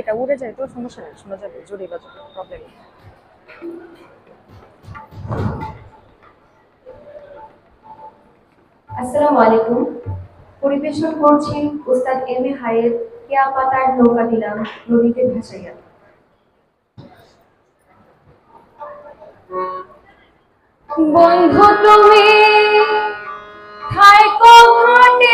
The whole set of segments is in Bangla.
এটা উড়ে যায় তো সমস্যা নেই, শোনা যাবে জোরে বাজাবে প্রবলেম আসসালামু আলাইকুম। পরিবেশন করছি এম এ হায়ের কেয়া পাতার নৌকা দিলাম নদীতে ভাসাইয়া। বন্ধু তুমি ঘাটে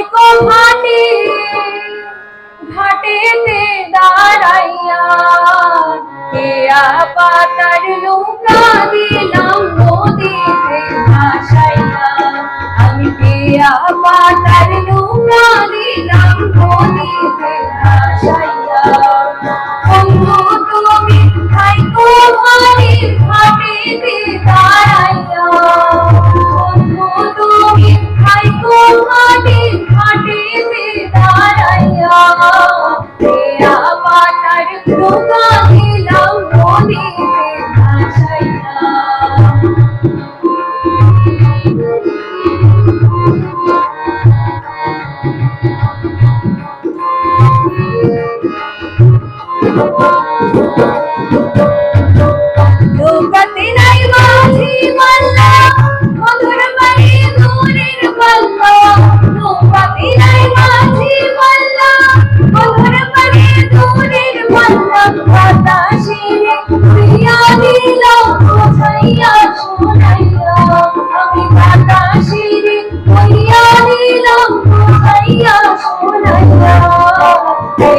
থাইকো ঘাটে, ঘাটেতে দাঁড়াইয়া কেয়া পাতার নৌকা দিলাম নদীতে ভাসাইয়া। আমি পেয়া পাতার নৌকা দিলাম নদীতে ভাসাইয়া।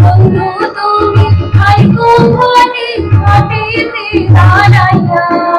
বন্ধু তুমি খাইকো ঘটে ঘটে দাঁড়াইয়া